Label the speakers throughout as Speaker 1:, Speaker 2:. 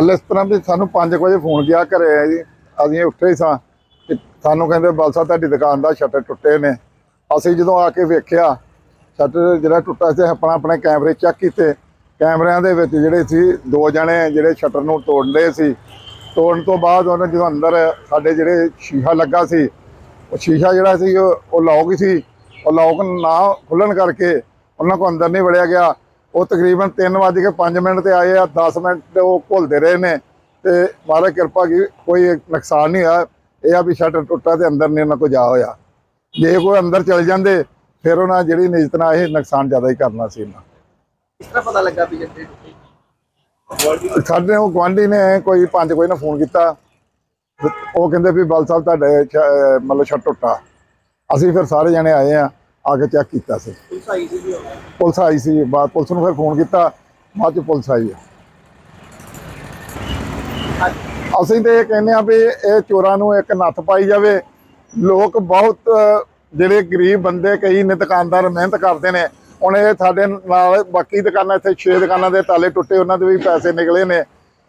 Speaker 1: ਗੱਲ ਇਸ ਤਰ੍ਹਾਂ ਵੀ ਸਾਨੂੰ 5 ਵਜੇ ਫੋਨ ਗਿਆ ਘਰੇ ਆ ਜੀ, ਅਸੀਂ ਉੱਠੇ ਸਾਂ। ਤੇ ਸਾਨੂੰ ਕਹਿੰਦੇ ਬਲ ਸਾਹਿਬ ਤੁਹਾਡੀ ਦੁਕਾਨ ਦਾ ਸ਼ਟਰ ਟੁੱਟੇ ਨੇ। ਅਸੀਂ ਜਦੋਂ ਆ ਕੇ ਵੇਖਿਆ, ਸ਼ਟਰ ਜਿਹੜਾ ਟੁੱਟਾ ਸੀ, ਆਪਣਾ ਆਪਣੇ ਕੈਮਰੇ ਚੈੱਕ ਕੀਤੇ। ਕੈਮਰਿਆਂ ਦੇ ਵਿੱਚ ਜਿਹੜੇ ਸੀ, ਦੋ ਜਣੇ ਜਿਹੜੇ ਸ਼ਟਰ ਨੂੰ ਤੋੜਦੇ ਸੀ। ਤੋੜਨ ਤੋਂ ਬਾਅਦ ਉਹਨਾਂ ਜਦੋਂ ਅੰਦਰ ਸਾਡੇ ਜਿਹੜੇ ਸ਼ੀਸ਼ਾ ਲੱਗਾ ਸੀ, ਉਹ ਸ਼ੀਸ਼ਾ ਜਿਹੜਾ ਸੀ, ਉਹ ਲੌਕ ਸੀ। ਉਹ ਲੌਕ ਨਾ ਖੁੱਲਣ ਕਰਕੇ ਉਹਨਾਂ ਕੋ ਅੰਦਰ ਨਹੀਂ ਵੜਿਆ ਗਿਆ। ਉਹ ਤਕਰੀਬਨ 3:05 ਮਿੰਟ ਤੇ ਆਏ ਆ 10 ਮਿੰਟ ਉਹ ਘੁਲਦੇ ਰਹੇ ਨੇ। ਤੇ ਮਹਾਰਾਜ ਕਿਰਪਾ ਕੀ ਕੋਈ ਨੁਕਸਾਨ ਨਹੀਂ ਹੋਇਆ। ਇਹ ਆ ਵੀ ਸ਼ਟਰ ਟੁੱਟਾ ਤੇ ਅੰਦਰ ਨਹੀਂ ਉਹਨਾਂ ਕੋ ਜਾ ਹੋਇਆ। ਜੇ ਕੋਈ ਅੰਦਰ ਚਲ ਜਾਂਦੇ ਫਿਰ ਉਹਨਾਂ ਜਿਹੜੀ ਨਿਜਤ ਨਾਲ ਇਹ ਨੁਕਸਾਨ ਜ਼ਿਆਦਾ ਹੀ ਕਰਨਾ ਸੀ ਇਹਨਾਂ।
Speaker 2: ਕਿਸ ਤਰ੍ਹਾਂ ਪਤਾ ਲੱਗਾ ਵੀ ਜੱਟੇ ਟੁੱਟੀ
Speaker 1: ਸਾਡੇ ਉਹ ਗੁਆਂਢੀ ਨੇ ਕੋਈ ਪੰਜ ਕੋਈ ਨੇ ਫੋਨ ਕੀਤਾ। ਉਹ ਕਹਿੰਦੇ ਵੀ ਬਲ ਸਾਹਿਬ ਤੁਹਾਡੇ ਮਤਲਬ ਛੱਟ ਟੁੱਟਾ। ਅਸੀਂ ਫਿਰ ਸਾਰੇ ਜਣੇ ਆਏ ਆ। ਆ ਕੇ ਚੈੱਕ ਕੀਤਾ ਸੀ।
Speaker 2: ਪੁਲਿਸ ਆਈ ਸੀ।
Speaker 1: ਪੁਲਿਸ ਆਈ ਸੀ ਬਾਅਦ ਪੁਲਿਸ ਨੂੰ ਫਿਰ ਫੋਨ ਕੀਤਾ ਬਾਅਦ ਚ ਪੁਲਿਸ ਆਈ। ਆ ਅਸੀਂ ਤੇ ਇਹ ਕਹਿੰਦੇ ਆ ਵੀ ਇਹ ਚੋਰਾਂ ਨੂੰ ਇੱਕ ਨੱਥ ਪਾਈ ਜਾਵੇ। ਲੋਕ ਬਹੁਤ ਜਿਹੜੇ ਗਰੀਬ ਬੰਦੇ ਕਈ ਨੇ ਦੁਕਾਨਦਾਰ ਮਿਹਨਤ ਕਰਦੇ ਨੇ ਹੁਣ ਇਹ ਸਾਡੇ ਨਾਲ ਬਾਕੀ ਦੁਕਾਨਾਂ ਇੱਥੇ 6 ਦੁਕਾਨਾਂ ਦੇ ਤਾਲੇ ਟੁੱਟੇ ਉਹਨਾਂ ਦੇ ਵੀ ਪੈਸੇ ਨਿਕਲੇ ਨੇ।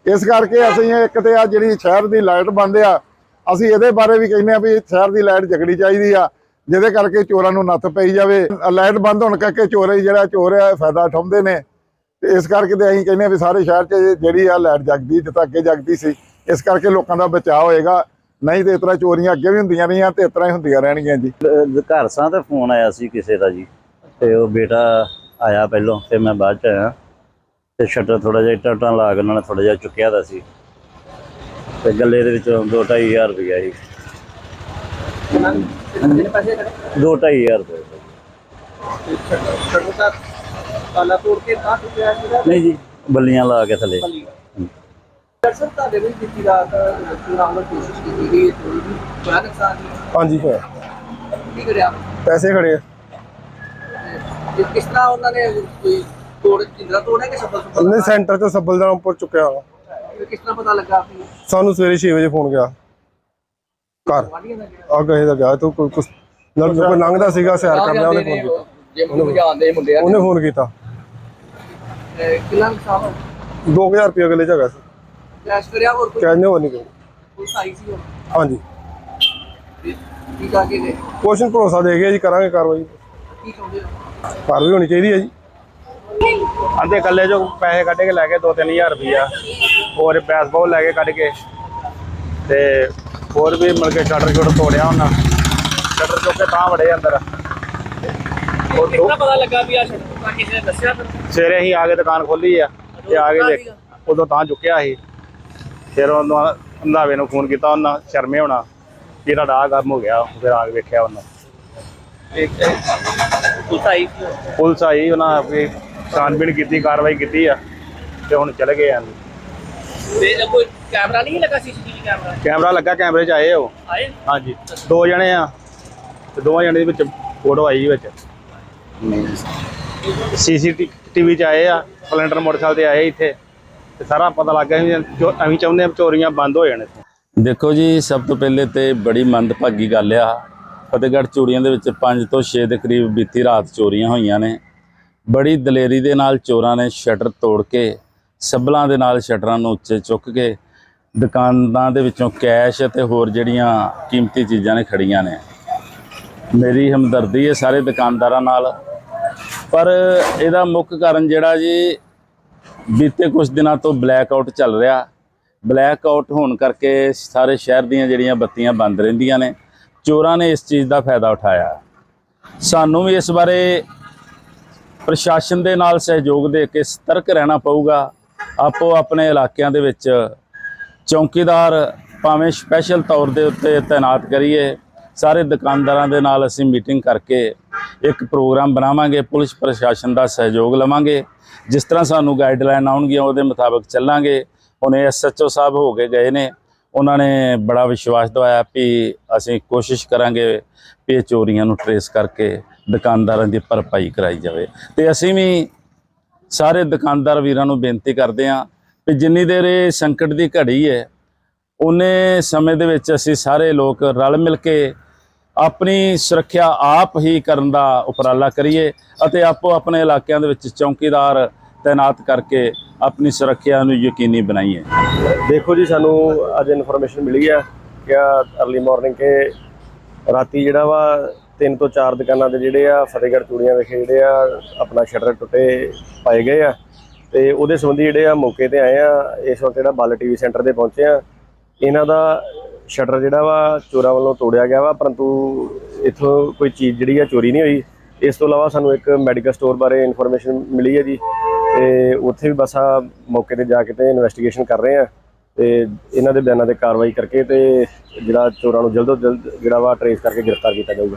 Speaker 1: ਇਸ ਕਰਕੇ ਅਸੀਂ ਇੱਕ ਤੇ ਆ ਜਿਹੜੀ ਸ਼ਹਿਰ ਦੀ ਲਾਈਟ ਬੰਦ ਆ ਅਸੀਂ ਇਹਦੇ ਬਾਰੇ ਵੀ ਕਹਿੰਦੇ ਆ ਵੀ ਸ਼ਹਿਰ ਦੀ ਲਾਈਟ ਜਗਣੀ ਚਾਹੀਦੀ ਆ। ਜਿਹਦੇ ਕਰਕੇ ਚੋਰਾਂ ਨੂੰ ਨੱਥ ਪਈ ਜਾਵੇ। ਲਾਈਟ ਬੰਦ ਹੋਣ ਕਰਕੇ ਚੋਰ ਜਿਹੜਾ ਚੋਰ ਆ, ਫਾਇਦਾ ਉਠਾਉਂਦੇ ਨੇ। ਤੇ ਇਸ ਕਰਕੇ ਤੇ ਅਸੀਂ ਕਹਿੰਦੇ ਆ ਵੀ ਸਾਰੇ ਸ਼ਹਿਰ 'ਚ ਜਿਹੜੀ ਆ ਲਾਈਟ ਜਗਦੀ ਜਿੱਦਾਂ ਅੱਗੇ ਜਗਦੀ ਸੀ, ਇਸ ਕਰਕੇ ਲੋਕਾਂ ਦਾ ਬਚਾਅ ਹੋਏਗਾ। ਨਹੀਂ ਤੇ ਇਸ ਚੋਰੀਆਂ ਅੱਗੇ ਵੀ ਹੁੰਦੀਆਂ ਰਹੀਆਂ ਤੇ ਇਸ ਹੀ ਹੁੰਦੀਆਂ ਰਹਿਣਗੀਆਂ ਜੀ।
Speaker 3: ਘਰ ਸਾਂ ਤੇ ਫੋਨ ਆਇਆ ਸੀ ਕਿਸੇ ਦਾ ਜੀ। ਤੇ ਉਹ ਬੇਟਾ ਆਇਆ ਪਹਿਲੋਂ ਤੇ ਮੈਂ ਬਾਅਦ ਚ ਆਇਆ। ਤੇ ਸ਼ਟਰ ਥੋੜਾ ਜਿਹਾ ਇੱਟਾਂ ਲਾ ਕੇ ਉਹਨਾਂ ਨੇ ਥੋੜਾ ਜਿਹਾ ਚੁੱਕਿਆ ਦਾ ਸੀ। ਤੇ ਗੱਲੇ ਦੇ ਵਿੱਚੋਂ 2-2500 ਰੁਪਇਆ ਸੀ।
Speaker 2: ਕਿੰਨੇ ਪੈਸੇ ਖੜੇ
Speaker 3: 2-2500 ਰੁਪਏ।
Speaker 2: ਸ਼ਟਰ ਦਾ ਤਾਲਾ ਤੋੜ ਕੇ ਤਾਂ ਟੁੱਟਿਆ ਸੀਗਾ?
Speaker 3: ਨਹੀਂ ਜੀ ਬੱਲੀਆਂ ਲਾ ਕੇ ਥੱਲੇ।
Speaker 2: ਸਾਹਿਬ ਤੁਹਾਡੇ ਵੀ ਬੀਤੀ ਰਾਤ ਚੁਰਾਉਣ ਦੀ ਕੋਸ਼ਿਸ਼ ਕੀਤੀ ਗਈ ਚੋਰੀ ਦੀ ਬੜਾ ਨੁਕਸਾਨ ਸੀ
Speaker 4: ਹਾਂਜੀ ਹੋਇਆ।
Speaker 2: ਕੀ ਕਰਿਆ?
Speaker 4: ਪੈਸੇ ਖੜੇ ਆ।
Speaker 2: ਤੇ ਕਿਸ ਤਰ੍ਹਾਂ ਉਹਨਾਂ ਨੇ ਕੋਈ ਤੋੜ ਜਿੰਦਰਾ ਤੋੜਿਆ ਕਿ ਸਫਲ
Speaker 4: ਉਹਨੇ
Speaker 2: ਸਫਲ
Speaker 4: ਸੈਂਟਰ ਤੇ ਸੱਬਲ ਦਾ ਉੱਪਰ ਚੁੱਕਿਆ। ਵਾ।
Speaker 2: ਕਿਸ ਤਰ੍ਹਾਂ ਪਤਾ ਲੱਗਾ ਕਿ
Speaker 4: ਸਾਨੂੰ ਸਵੇਰੇ 6 ਵਜੇ ਫੋਨ ਗਿਆ। ਘਰ।
Speaker 2: ਦਾ
Speaker 4: ਆ ਗਏ ਦਾ ਗਿਆ ਤੂੰ ਕੋਈ ਕੁਛ ਲੰਘ ਕੋਈ ਲੰਘਦਾ ਸੀਗਾ ਸੈਰ ਕਰਦਾ ਉਹਨੇ ਫੋਨ ਕੀਤਾ।
Speaker 2: ਮੁੰਡੇ
Speaker 4: ਉਹਨੇ ਫੋਨ ਕੀਤਾ।
Speaker 2: ਕਿੰਨਾ ਨੁਕਸਾਨ ਹੋ
Speaker 4: 2000 ਰੁਪਏ ਅਗਲੇ ਜਗ੍ਹਾ ਸੀ।
Speaker 2: ਕੈਸ਼ ਕਰਿਆ ਹੋਰ ਕੋਈ?
Speaker 4: ਕਹਿੰਦੇ ਹੋ ਨਹੀਂ ਗਏ
Speaker 2: ਪੁਲਿਸ ਆਈ ਸੀ
Speaker 4: ਹਾਂਜੀ।
Speaker 2: ਕੀ ਕਾ ਕੇ ਗਏ
Speaker 4: ਕੁਐਸਚਨ ਭਰੋਸਾ ਦੇ ਗਿਆ ਜੀ ਕਰਾਂਗੇ ਕਾਰਵਾਈ।
Speaker 2: ਕੀ ਚਾਹੁੰਦੇ ਹੋ?
Speaker 4: ਕਾਰਵਾਈ ਹੋਣੀ ਚਾਹੀਦੀ ਹੈ ਜੀ।
Speaker 5: ਅੱਧੇ ਕੱਲੇ ਜੋ ਪੈਸੇ ਕੱਢ ਕੇ ਲੈ ਗਏ 2-3000 ਰੁਪਈਆ ਹੋਰ ਬੈਸਬਾਲ ਲੈ ਕੇ ਕੱਢ ਕੇ। ਤੇ ਹੋਰ ਵੀ ਮਿਲ ਕੇ ਸ਼ਟਰ ਸ਼ੁਟਰ ਤੋੜਿਆ ਉਹਨਾਂ। ਸ਼ਟਰ ਚੁੱਕ ਕੇ ਤਾਂ ਵੜੇ ਅੰਦਰ। ਉਹ ਦੋ-
Speaker 2: ਕਿੰਨਾ ਪਤਾ ਲੱਗਾ ਵੀ ਆ ਸ਼ਟਰ ਕਿਸੇ ਨੇ ਦੱਸਿਆ ਤੁਹਾਨੂੰ
Speaker 5: ਸਵੇਰੇ ਹੀ ਆ ਕੇ ਦੁਕਾਨ ਖੋਲੀ ਆ ਤੇ ਆ ਕੇ ਦੇਖ ਉਦੋਂ ਤਾਂ ਚੁੱਕਿਆ ਸੀ। ਫਿਰ ਉਹਨਾਂ ਅੰਧਾਵੇ ਨੂੰ ਫੋਨ ਕੀਤਾ ਉਹਨਾਂ ਸ਼ਰਮੇ ਹੋਣਾ ਕਿ ਤੁਹਾਡਾ ਆਹ ਕੰਮ ਹੋ ਗਿਆ ਫਿਰ ਆ ਕੇ ਵੇਖਿਆ ਉਹਨਾਂ।
Speaker 2: ਪੁਲਿਸ ਆਈ?
Speaker 5: ਪੁਲਿਸ ਆਈ ਉਹਨਾਂ ਛਾਣਬੀਣ ਕੀਤੀ ਕਾਰਵਾਈ ਕੀਤੀ ਆ ਤੇ ਹੁਣ ਚਲੇ ਗਏ ਆ।
Speaker 2: ਤੇ ਕੋਈ ਕੈਮਰਾ ਨਹੀਂ ਲੱਗਾ ਸੀਸੀਟੀਵੀ ਕੈਮਰਾ?
Speaker 5: ਕੈਮਰਾ ਲੱਗਾ ਕੈਮਰੇ 'ਚ ਆਏ ਉਹ।
Speaker 2: ਆਏ?
Speaker 5: ਹਾਂਜੀ। ਦੋ ਜਣੇ ਆ। ਤੇ ਦੋਵਾਂ ਜਣੇ ਦੇ ਵਿੱਚ ਫੋਟੋ ਆਈ ਵਿੱਚ। ਸੀਸੀਟੀਵੀ 'ਚ ਆਏ ਆ ਸਪਲੈਂਡਰ ਮੋਟਰਸਾਈਕਲ ਤੇ ਆਏ ਇੱਥੇ। ਤੇ ਸਾਰਾ ਪਤਾ ਲੱਗ ਗਿਆ ਵੀ ਜੋ ਅਸੀਂ ਚਾਹੁੰਦੇ ਆ ਵੀ ਚੋਰੀਆਂ ਬੰਦ ਹੋ ਜਾਣ ਇੱਥੋਂ।
Speaker 3: ਦੇਖੋ ਜੀ ਸਭ ਤੋਂ ਪਹਿਲੇ ਤੇ ਬੜੀ ਮੰਦਭਾਗੀ ਗੱਲ ਆ। ਫਤਿਹਗੜ੍ਹ ਚੂੜੀਆਂ ਦੇ ਵਿੱਚ 5 ਤੋਂ 6 ਦੇ ਕਰੀਬ ਬੀਤੀ ਰਾਤ ਚੋਰੀਆਂ ਹੋਈਆਂ ਨੇ। ਬੜੀ ਦਲੇਰੀ ਦੇ ਨਾਲ ਚੋਰਾਂ ਨੇ ਸ਼ਟਰ ਤੋੜ ਕੇ ਸੱਬਲਾਂ ਦੇ ਨਾਲ ਸ਼ਟਰਾਂ ਨੂੰ ਉੱਚੇ ਚੁੱਕ ਕੇ ਦੁਕਾਨਾਂ ਦੇ ਵਿੱਚੋਂ ਕੈਸ਼ ਅਤੇ ਹੋਰ ਜਿਹੜੀਆਂ ਕੀਮਤੀ ਚੀਜ਼ਾਂ ਨੇ ਖੜੀਆਂ ਨੇ। ਮੇਰੀ ਹਮਦਰਦੀ ਹੈ ਸਾਰੇ ਦੁਕਾਨਦਾਰਾਂ ਨਾਲ। ਪਰ ਇਹਦਾ ਮੁੱਖ ਕਾਰਨ ਜਿਹੜਾ ਜੀ, ਬੀਤੇ ਕੁਝ ਦਿਨਾਂ ਤੋਂ ਬਲੈਕ ਆਊਟ ਚੱਲ ਰਿਹਾ। ਬਲੈਕ ਆਊਟ ਹੋਣ ਕਰਕੇ ਸਾਰੇ ਸ਼ਹਿਰ ਦੀਆਂ ਜਿਹੜੀਆਂ ਬੱਤੀਆਂ ਬੰਦ ਰਹਿੰਦੀਆਂ ਨੇ, ਚੋਰਾਂ ਨੇ ਇਸ ਚੀਜ਼ ਦਾ ਫਾਇਦਾ ਉਠਾਇਆ। ਸਾਨੂੰ ਵੀ ਇਸ ਬਾਰੇ ਪ੍ਰਸ਼ਾਸਨ ਦੇ ਨਾਲ ਸਹਿਯੋਗ ਦੇ ਕੇ ਸਤਰਕ ਰਹਿਣਾ ਪਊਗਾ। ਆਪੋ ਆਪਣੇ ਇਲਾਕਿਆਂ ਦੇ ਵਿੱਚ ਚੌਕੀਦਾਰ ਭਾਵੇਂ ਸਪੈਸ਼ਲ ਤੌਰ ਦੇ ਉੱਤੇ ਤਾਇਨਾਤ ਕਰੀਏ, ਸਾਰੇ ਦੁਕਾਨਦਾਰਾਂ ਦੇ ਨਾਲ ਅਸੀਂ ਮੀਟਿੰਗ ਕਰਕੇ ਇੱਕ ਪ੍ਰੋਗਰਾਮ ਬਣਾਵਾਂਗੇ, ਪੁਲਿਸ ਪ੍ਰਸ਼ਾਸਨ ਦਾ ਸਹਿਯੋਗ ਲਵਾਂਗੇ। ਜਿਸ ਤਰ੍ਹਾਂ ਸਾਨੂੰ ਗਾਈਡਲਾਈਨ ਆਉਣਗੀਆਂ, ਉਹਦੇ ਮੁਤਾਬਕ ਚੱਲਾਂਗੇ। ਉਹਨੇ ਐਸਐਚਓ ਸਾਹਿਬ ਹੋ ਕੇ ਗਏ ਨੇ, ਉਹਨਾਂ ਨੇ ਬੜਾ ਵਿਸ਼ਵਾਸ ਦਵਾਇਆ ਵੀ ਅਸੀਂ ਕੋਸ਼ਿਸ਼ ਕਰਾਂਗੇ ਵੀ ਇਹ ਚੋਰੀਆਂ ਨੂੰ ਟਰੇਸ ਕਰਕੇ ਦੁਕਾਨਦਾਰਾਂ ਦੀ ਭਰਪਾਈ ਕਰਾਈ ਜਾਵੇ। ਤੇ ਅਸੀਂ ਵੀ ਸਾਰੇ ਦੁਕਾਨਦਾਰ ਵੀਰਾਂ ਨੂੰ ਬੇਨਤੀ ਕਰਦੇ ਹਾਂ ਕਿ ਜਿੰਨੀ ਦੇਰ ਇਹ ਸੰਕਟ ਦੀ ਘੜੀ ਹੈ, ਉਹਨੇ ਸਮੇਂ ਦੇ ਵਿੱਚ ਅਸੀਂ ਸਾਰੇ ਲੋਕ ਰਲ ਮਿਲ ਕੇ ਆਪਣੀ ਸੁਰੱਖਿਆ ਆਪ ਹੀ ਕਰਨ ਦਾ ਉਪਰਾਲਾ ਕਰੀਏ ਅਤੇ ਆਪੋ ਆਪਣੇ ਇਲਾਕਿਆਂ ਦੇ ਵਿੱਚ ਚੌਕੀਦਾਰ ਤਾਇਨਾਤ ਕਰਕੇ ਆਪਣੀ ਸੁਰੱਖਿਆ ਨੂੰ ਯਕੀਨੀ ਬਣਾਈਏ।
Speaker 6: ਦੇਖੋ ਜੀ, ਸਾਨੂੰ ਅੱਜ ਇਨਫੋਰਮੇਸ਼ਨ ਮਿਲੀ ਆ ਕਿ ਅਰਲੀ ਮਾਰਨਿੰਗ ਕੇ ਰਾਤੀ ਜਿਹੜਾ ਵਾ ਤਿੰਨ ਤੋਂ ਚਾਰ ਦੁਕਾਨਾਂ ਦੇ ਜਿਹੜੇ ਆ, ਫਤਿਹਗੜ੍ਹ ਚੂੜੀਆਂ ਵਿਖੇ ਜਿਹੜੇ ਆ, ਆਪਣਾ ਸ਼ਟਰ ਟੁੱਟੇ ਪਾਏ ਗਏ ਆ। ਤੇ ਉਹਦੇ ਸੰਬੰਧੀ ਜਿਹੜੇ ਆ, ਮੌਕੇ ਤੇ ਆਏ ਆ, ਇਸ ਵਕਤ ਜਿਹੜਾ ਬੱਲ ਟੀਵੀ ਸੈਂਟਰ ਤੇ ਪਹੁੰਚੇ ਆ। ਇਹਨਾਂ ਦਾ ਸ਼ਟਰ ਜਿਹੜਾ ਵਾ, ਚੋਰਾਂ ਵੱਲੋਂ ਤੋੜਿਆ ਗਿਆ ਵਾ, ਪਰੰਤੂ ਇਥੋਂ ਕੋਈ ਚੀਜ਼ ਜਿਹੜੀ ਆ, ਚੋਰੀ ਨਹੀਂ ਹੋਈ। ਇਸ ਤੋਂ ਇਲਾਵਾ ਸਾਨੂੰ ਇੱਕ ਮੈਡੀਕਲ ਸਟੋਰ ਬਾਰੇ ਇਨਫੋਰਮੇਸ਼ਨ ਮਿਲੀ ਹੈ ਜੀ। ਤੇ ਉੱਥੇ ਵੀ ਬਸ ਆ ਮੌਕੇ ਤੇ ਜਾ ਕੇ ਤੇ ਇਨਵੈਸਟੀਗੇਸ਼ਨ ਕਰ ਰਹੇ ਆ। ਤੇ ਇਹਨਾਂ ਦੇ ਬਿਆਨਾਂ ਤੇ ਕਾਰਵਾਈ ਕਰਕੇ ਤੇ ਜਿਹੜਾ ਚੋਰਾਂ ਨੂੰ ਜਲਦ ਤੋਂ ਜਲਦ ਜਿਹੜਾ ਵਾ, ਟਰੇਸ ਕਰਕੇ ਗ੍ਰਿਫਤਾਰ ਕੀਤਾ ਜਾਊਗਾ।